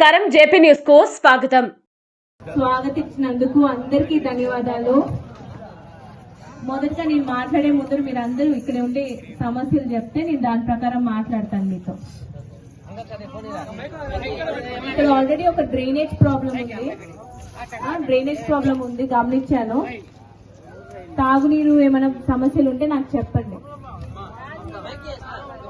నమస్కారం. జేపీ న్యూస్కు స్వాగతం. స్వాగతించినందుకు అందరికీ ధన్యవాదాలు. మొదటగా నేను మాట్లాడే ముందు మీరు అందరూ ఇక్కడ ఉండే సమస్యలు చెప్తే నేను దాని ప్రకారం మాట్లాడతాను మీతో. ఇక్కడ ఆల్రెడీ ఒక డ్రైనేజ్ ప్రాబ్లం ఉంది. డ్రైనేజ్ ప్రాబ్లం ఉంది గమనించాను. తాగునీరు ఏమైనా సమస్యలు ఉంటే నాకు చెప్పండి.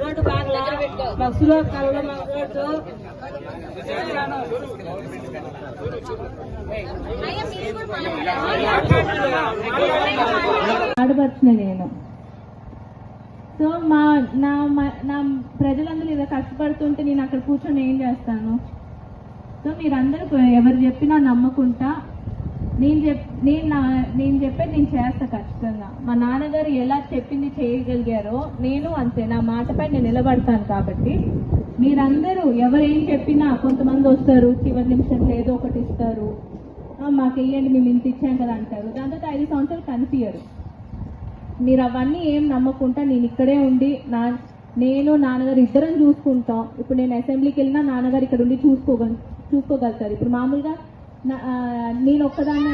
రోడ్డు బాగా రోడ్డు ఆడపడుతున్నా నేను. సో మా నా నా ప్రజలందరూ ఇలా కష్టపడుతుంటే నేను అక్కడ కూర్చొని ఏం చేస్తాను? సో మీరందరూ ఎవరు చెప్పినా నమ్మకుంటా నేను చెప్ నేను నా నేను చెప్పేది నేను చేస్తా ఖచ్చితంగా. మా నాన్నగారు ఎలా చెప్పింది చేయగలిగారో నేను అంతే. నా మాటపై నేను నిలబడతాను కాబట్టి. మీరందరూ ఎవరేం చెప్పినా కొంతమంది వస్తారు చివరి నిమిషంలో ఏదో ఒకటి ఇస్తారు. మాకు వెయ్యండి మేము ఇంత ఇచ్చాం కదా అంటారు. దాని తర్వాత ఐదు సంవత్సరాలు కనిపించరు మీరు అవన్నీ ఏం నమ్మకుండా నేను ఇక్కడే ఉండి నా నేను నాన్నగారు ఇద్దరం చూసుకుంటాం. ఇప్పుడు నేను అసెంబ్లీకి వెళ్ళినా నాన్నగారు ఇక్కడ ఉండి చూసుకోగల చూసుకోగలుగుతారు. ఇప్పుడు మామూలుగా నా- ఆ, నేను ఒక్కదాన్ని